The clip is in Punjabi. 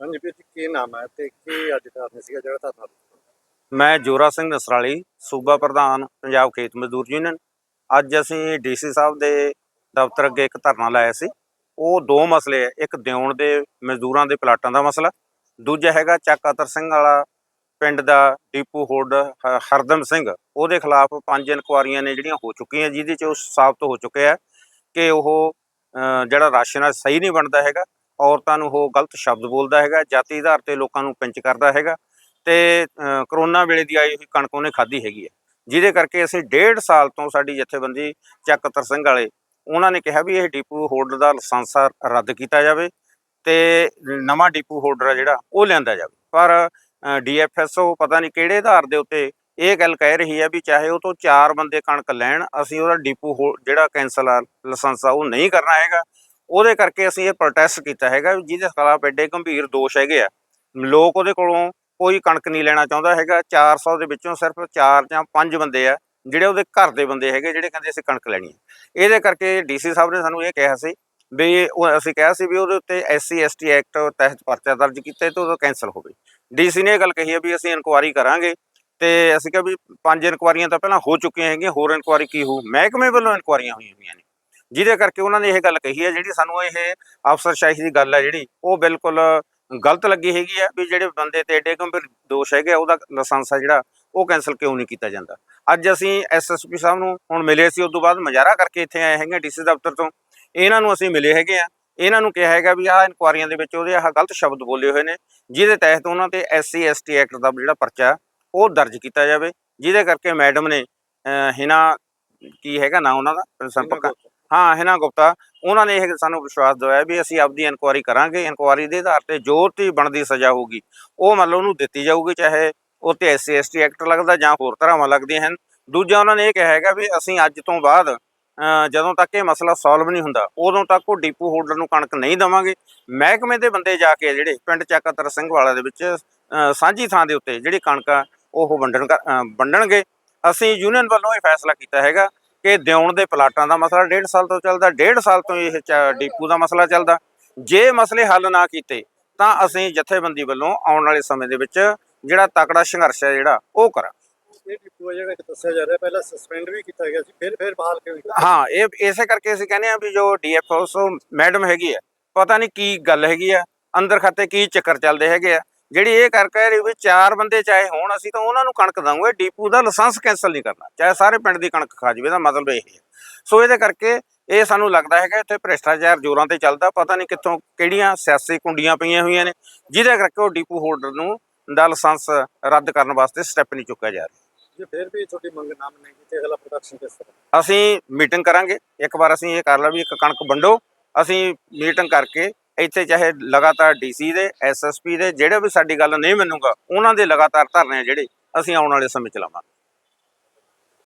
ਹਾਂਜੀ ਵੀਰ ਜੀ, ਕੀ ਨਾਮ ਹੈ ਤੇ ਕੀ ਅੱਜ ਕਾਰਨ ਸੀਗਾ ਜਿਹੜਾ ਧਰਨਾ ਮੈਂ ਜੋਰਾ ਸਿੰਘ ਨਸਰਾਲੀ, ਸੂਬਾ ਪ੍ਰਧਾਨ, ਪੰਜਾਬ ਖੇਤ ਮਜ਼ਦੂਰ ਯੂਨੀਅਨ। ਅੱਜ ਅਸੀਂ ਡੀਸੀ ਸਾਹਿਬ ਦੇ ਦਫ਼ਤਰ ਅੱਗੇ ਇੱਕ ਧਰਨਾ ਲਾਇਆ ਸੀ। ਉਹ ਦੋ ਮਸਲੇ ਹੈ ਇੱਕ ਦਿਉਣ ਦੇ ਮਜ਼ਦੂਰਾਂ ਦੇ ਪਲਾਟਾਂ ਦਾ ਮਸਲਾ, ਦੂਜਾ ਹੈਗਾ ਚੱਕ ਅਤਰ ਸਿੰਘ ਵਾਲਾ ਪਿੰਡ ਦਾ ਡੀਪੂ ਹੋਲਡ ਹਰਦਮ ਸਿੰਘ। ਉਹਦੇ ਖਿਲਾਫ ਪੰਜ ਇਨਕੁਆਰੀਆਂ ਨੇ ਜਿਹੜੀਆਂ ਹੋ ਚੁੱਕੀਆਂ, ਜਿਹਦੇ ਚ ਉਹ ਸਾਬਤ ਹੋ ਚੁੱਕਿਆ ਹੈ ਕਿ ਉਹ ਜਿਹੜਾ ਰਾਸ਼ਨ ਹੈ ਸਹੀ ਨਹੀਂ ਬਣਦਾ ਹੈਗਾ। ਔਰਤਾਂ ਨੂੰ ਉਹ ਗਲਤ ਸ਼ਬਦ ਬੋਲਦਾ ਹੈਗਾ, ਜਾਤੀ ਆਧਾਰ ਤੇ ਲੋਕਾਂ ਨੂੰ ਪਿੰਚ ਕਰਦਾ ਹੈਗਾ ਤੇ ਕਰੋਨਾ ਵੇਲੇ ਦੀ ਆਈ ਹੋਈ ਕਣਕ ਉਹਨੇ ਖਾਧੀ ਹੈਗੀ ਹੈ। ਜਿਹਦੇ ਕਰਕੇ ਅਸੀਂ ਡੇਢ ਸਾਲ ਤੋਂ ਸਾਡੀ ਜਥੇਬੰਦੀ ਚੱਕਤਰ ਸਿੰਘ ਵਾਲੇ, ਉਹਨਾਂ ਨੇ ਕਿਹਾ ਵੀ ਇਹ ਡੀਪੂ ਹੋਲਡਰ ਦਾ ਲਾਇਸੈਂਸ ਆ, ਰੱਦ ਕੀਤਾ ਜਾਵੇ ਤੇ ਨਵਾਂ ਡੀਪੂ ਹੋਲਡਰ ਆ ਜਿਹੜਾ, ਉਹ ਲਿਆਂਦਾ ਜਾਵੇ। ਪਰ ਡੀਐਫਐਸਓ ਪਤਾ ਨਹੀਂ ਕਿਹੜੇ ਆਧਾਰ ਦੇ ਉੱਤੇ ਇਹ ਗੱਲ ਕਹਿ ਰਹੀ ਹੈ ਵੀ ਚਾਹੇ ਉਹ ਤੋਂ ਚਾਰ ਬੰਦੇ ਕਣਕ ਲੈਣ, ਅਸੀਂ ਉਹਦਾ ਡੀਪੂ ਹੋ- ਜਿਹੜਾ ਕੈਂਸਲ ਆ, ਲਾਇਸੈਂਸ ਆ, ਉਹ ਨਹੀਂ ਕਰਨਾ ਹੈਗਾ। ਉਹਦੇ ਕਰਕੇ ਅਸੀਂ ਇਹ ਪ੍ਰੋਟੈਸਟ ਕੀਤਾ ਹੈਗਾ ਵੀ ਜਿਹਦੇ ਖਿਲਾਫ ਐਡੇ ਗੰਭੀਰ ਦੋਸ਼ ਹੈਗੇ ਆ। ਲੋਕ ਉਹਦੇ ਕੋਲੋਂ ਕੋਈ ਕਣਕ ਨਹੀਂ ਲੈਣਾ ਚਾਹੁੰਦਾ ਹੈਗਾ। 400 ਦੇ ਵਿੱਚੋਂ ਸਿਰਫ 4 ਜਾਂ 5 ਬੰਦੇ ਆ, ਜਿਹੜੇ ਉਹਦੇ ਘਰ ਦੇ ਬੰਦੇ ਹੈਗੇ, ਜਿਹੜੇ ਕਹਿੰਦੇ ਅਸੀਂ ਕਣਕ ਲੈਣੀ ਹੈ ਇਹਦੇ ਕਰਕੇ ਡੀਸੀ ਸਾਹਿਬ ਨੇ ਸਾਨੂੰ ਇਹ ਕਿਹਾ ਸੀ ਵੀ ਉਹ ਅਸੀਂ ਕਿਹਾ ਸੀ ਵੀ ਉਹਦੇ ਉੱਤੇ ਐਸਸੀ ਐਸਟੀ ਐਕਟ ਤਹਿਤ ਪਰਚਾ ਦਰਜ ਕੀਤਾ ਤੇ ਉਹ ਕੈਂਸਲ ਹੋਵੇ ਡੀਸੀ ਨੇ ਇਹ ਗੱਲ ਕਹੀ ਹੈ ਵੀ ਅਸੀਂ ਇਨਕੁਆਰੀ ਕਰਾਂਗੇ ਤੇ ਅਸੀਂ ਕਿਹਾ ਵੀ ਪੰਜ ਇਨਕੁਆਰੀਆਂ ਤਾਂ ਪਹਿਲਾਂ ਹੋ ਚੁੱਕੀਆਂ ਹੈਗੀਆਂ, ਹੋਰ ਇਨਕੁਆਰੀ ਕੀ ਹੋਊ? ਮਹਿਕਮੇ ਵੱਲੋਂ ਇਨਕੁਆਰੀਆਂ ਹੋਈਆਂ ਹੋਈਆਂ ਨੇ। ਜਿਹਦੇ ਕਰਕੇ ਉਹਨਾਂ ਨੇ ਇਹ ਗੱਲ ਕਹੀ ਹੈ ਜਿਹੜੀ ਸਾਨੂੰ ਇਹ ਅਫਸਰਸ਼ਾਹੀ ਦੀ ਗੱਲ ਹੈ ਜਿਹੜੀ ਉਹ ਬਿਲਕੁਲ ਗਲਤ ਲੱਗੀ ਹੈਗੀ ਆ ਵੀ ਜਿਹੜੇ ਬੰਦੇ ਤੇ ਐਡੇ ਗੰਭੀਰ ਦੋਸ਼ ਹੈਗੇ ਆ, ਉਹਦਾ ਲਾਇਸੈਂਸ ਆ ਜਿਹੜਾ ਉਹ ਕੈਂਸਲ ਕਿਉਂ ਨਹੀਂ ਕੀਤਾ ਜਾਂਦਾ। ਅੱਜ ਅਸੀਂ ਐਸਐਸਪੀ ਸਾਹਿਬ ਨੂੰ ਹੁਣ ਮਿਲੇ ਸੀ ਉਸ ਤੋਂ ਬਾਅਦ ਮੁਜ਼ਾਹਰਾ ਕਰਕੇ ਇੱਥੇ ਆਏ ਹੈਗੇ ਡੀਸੀ ਦਫ਼ਤਰ ਤੋਂ। ਇਹਨਾਂ ਨੂੰ ਅਸੀਂ ਮਿਲੇ ਹੈਗੇ ਆ। ਇਹਨਾਂ ਨੂੰ ਕਿਹਾ ਹੈਗਾ ਵੀ ਆਹ ਇਨਕੁਆਰੀਆਂ ਦੇ ਵਿੱਚ ਉਹਦੇ ਆਹ ਗਲਤ ਸ਼ਬਦ ਬੋਲੇ ਹੋਏ ਨੇ ਜਿਹਦੇ ਤਹਿਤ ਉਹਨਾਂ ਤੇ ਐਸਸੀ ਐਸਟੀ ਐਕਟ ਦਾ ਜਿਹੜਾ ਪਰਚਾ ਉਹ ਦਰਜ ਕੀਤਾ ਜਾਵੇ। ਜਿਹਦੇ ਕਰਕੇ ਮੈਡਮ ਨੇ ਹਿਨਾ ਕੀ ਹੈਗਾ ਨਾ ਉਹਨਾਂ ਦਾ ਸੰਪਰਕ ਹਾਂ ਹਿਨਾ ਗੁਪਤਾ? ਉਹਨਾਂ ਨੇ ਇਹ ਸਾਨੂੰ ਵਿਸ਼ਵਾਸ ਦਿਵਾਇਆ ਵੀ ਅਸੀਂ ਆਪਦੀ ਇਨਕੁਆਰੀ ਕਰਾਂਗੇ। ਇਨਕੁਆਰੀ ਦੇ ਆਧਾਰ ਤੇ ਜੋ ਤੇ ਬਣਦੀ ਸਜ਼ਾ ਹੋਊਗੀ। ਉਹ ਮਤਲਬ ਉਹਨੂੰ ਦਿੱਤੀ ਜਾਊਗੀ ਚਾਹੇ ਉਹ ਤੇ ਐਸਸੀ ਐਸਟੀ ਐਕਟ ਲੱਗਦਾ ਜਾਂ ਹੋਰ ਧਾਰਾਵਾਂ ਲੱਗਦੀਆਂ ਹਨ। ਦੂਜਾ ਉਹਨਾਂ ਨੇ ਇਹ ਕਿਹਾ ਹੈਗਾ ਵੀ ਅਸੀਂ ਅੱਜ ਤੋਂ ਬਾਅਦ ਅ, ਜਦੋਂ ਤੱਕ ਇਹ ਮਸਲਾ ਸੋਲਵ ਨਹੀਂ ਹੁੰਦਾ ਉਦੋਂ ਤੱਕ ਉਹ ਡੀਪੂ ਹੋਲਡਰ ਨੂੰ ਕਣਕ ਨਹੀਂ ਦੇਵਾਂਗੇ। ਮਹਿਕਮੇ ਦੇ ਬੰਦੇ ਜਾ ਕੇ ਜਿਹੜੇ ਪਿੰਡ ਚੱਕਤਰ ਸਿੰਘ ਵਾਲਾ ਦੇ ਵਿੱਚ ਸਾਂਝੀ ਥਾਂ ਦੇ ਉੱਤੇ ਜਿਹੜੀ ਕਣਕ ਆ ਉਹ ਵੰਡਣ ਕਰ- ਵੰਡਣਗੇ। ਅਸੀਂ ਯੂਨੀਅਨ ਵੱਲੋਂ ਇਹ ਫੈਸਲਾ ਕੀਤਾ ਹੈਗਾ। ਕਿ ਦਿਉਣ ਦੇ ਪਲਾਟਾਂ ਦਾ ਮਸਲਾ ਡੇਢ ਸਾਲ ਤੋਂ ਚੱਲਦਾ ਡੇਢ ਸਾਲ ਤੋਂ ਇਹ ਡੀਪੂ ਦਾ ਮਸਲਾ ਚੱਲਦਾ। ਜੇ ਮਸਲੇ ਹੱਲ ਨਾ ਕੀਤੇ ਤਾਂ ਅਸੀਂ ਜਥੇਬੰਦੀ ਵੱਲੋਂ ਆਉਣ ਵਾਲੇ ਸਮੇਂ ਦੇ ਵਿੱਚ ਜਿਹੜਾ ਤਕੜਾ ਸੰਘਰਸ਼ ਹੈ ਜਿਹੜਾ ਉਹ ਕਰਾਂ ਇਹ ਡਿਪੂ ਹੈ ਜਿਹੜਾ ਕਿ ਦੱਸਿਆ ਜਾ ਰਿਹਾ ਪਹਿਲਾਂ ਸਸਪੈਂਡ ਵੀ ਕੀਤਾ ਗਿਆ ਸੀ ਫਿਰ ਫਿਰ ਬਹਾਲ ਕਿਉਂ ਕੀਤਾ? ਹਾਂ ਇਹ ਇਸੇ ਕਰਕੇ ਅਸੀਂ ਕਹਿੰਦੇ ਆ ਵੀ ਜੋ ਡੀਐਫਓ ਮੈਡਮ ਹੈਗੀ ਆ ਪਤਾ ਨਹੀਂ ਕੀ ਗੱਲ ਹੈਗੀ ਆ ਅੰਦਰ ਖਾਤੇ ਕੀ ਚੱਕਰ ਚੱਲਦੇ ਹੈਗੇ ਆ। ਜਿਹੜੀ ਇਹ ਕਰ ਕਹਿ ਰਹੀ ਵੀ ਚਾਰ ਬੰਦੇ ਚਾਹੇ ਹੋਣ ਅਸੀਂ ਤਾਂ ਉਹਨਾਂ ਨੂੰ ਕਣਕ ਦਵਾਂਗੇ ਡੀਪੂ ਦਾ ਲਾਇਸੈਂਸ ਕੈਂਸਲ ਨਹੀਂ ਕਰਨਾ ਚਾਹੇ ਸਾਰੇ ਪਿੰਡ ਦੀ ਕਣਕ ਖਾ ਜਾਵੇ ਦਾ ਮਤਲਬ ਇਹ ਹੈ। ਸੋ ਇਹਦੇ ਕਰਕੇ ਇਹ ਸਾਨੂੰ ਲੱਗਦਾ ਹੈਗਾ ਇੱਥੇ ਭ੍ਰਿਸ਼ਟਾਚਾਰ ਜ਼ੋਰਾਂ ਤੇ ਚੱਲਦਾ ਪਤਾ ਨਹੀਂ ਕਿੱਥੋਂ ਕਿਹੜੀਆਂ ਸਿਆਸੀ ਕੁੰਡੀਆਂ ਪਈਆਂ ਹੋਈਆਂ ਨੇ ਜਿਹਦੇ ਕਰਕੇ ਉਹ ਡੀਪੂ ਹੋਲਡਰ ਨੂੰ ਦਾ ਲਾਇਸੈਂਸ ਰੱਦ ਕਰਨ ਵਾਸਤੇ ਸਟੈਪ ਨਹੀਂ ਚੁੱਕਿਆ ਜਾ ਰਿਹਾ। ਜੇ ਫਿਰ ਵੀ ਤੁਹਾਡੀ ਮੰਗ ਨਾ ਮੰਨੇਗੀ ਤੇ ਅਗਲਾ ਪ੍ਰੋਡਕਸ਼ਨ ਕਿਸ ਤਰ੍ਹਾਂ? ਅਸੀਂ ਮੀਟਿੰਗ ਕਰਾਂਗੇ ਇੱਕ ਵਾਰ ਅਸੀਂ ਇਹ ਕਰ ਲਾ ਵੀ ਇੱਕ ਕਣਕ ਵੰਡੋ ਅਸੀਂ ਮੀਟਿੰਗ ਕਰਕੇ ਇੱਥੇ ਚਾਹੇ ਲਗਾਤਾਰ ਡੀਸੀ ਦੇ ਐਸਐਸਪੀ ਦੇ, ਜਿਹੜੇ ਵੀ ਸਾਡੀ ਗੱਲ ਨਹੀਂ ਮੰਨੂਗਾ, ਉਹਨਾਂ ਦੇ ਲਗਾਤਾਰ ਧਰਨੇ ਜਿਹੜੇ ਅਸੀਂ ਆਉਣ ਵਾਲੇ ਸਮੇਂ ਚ ਲਾਵਾਂਗੇ।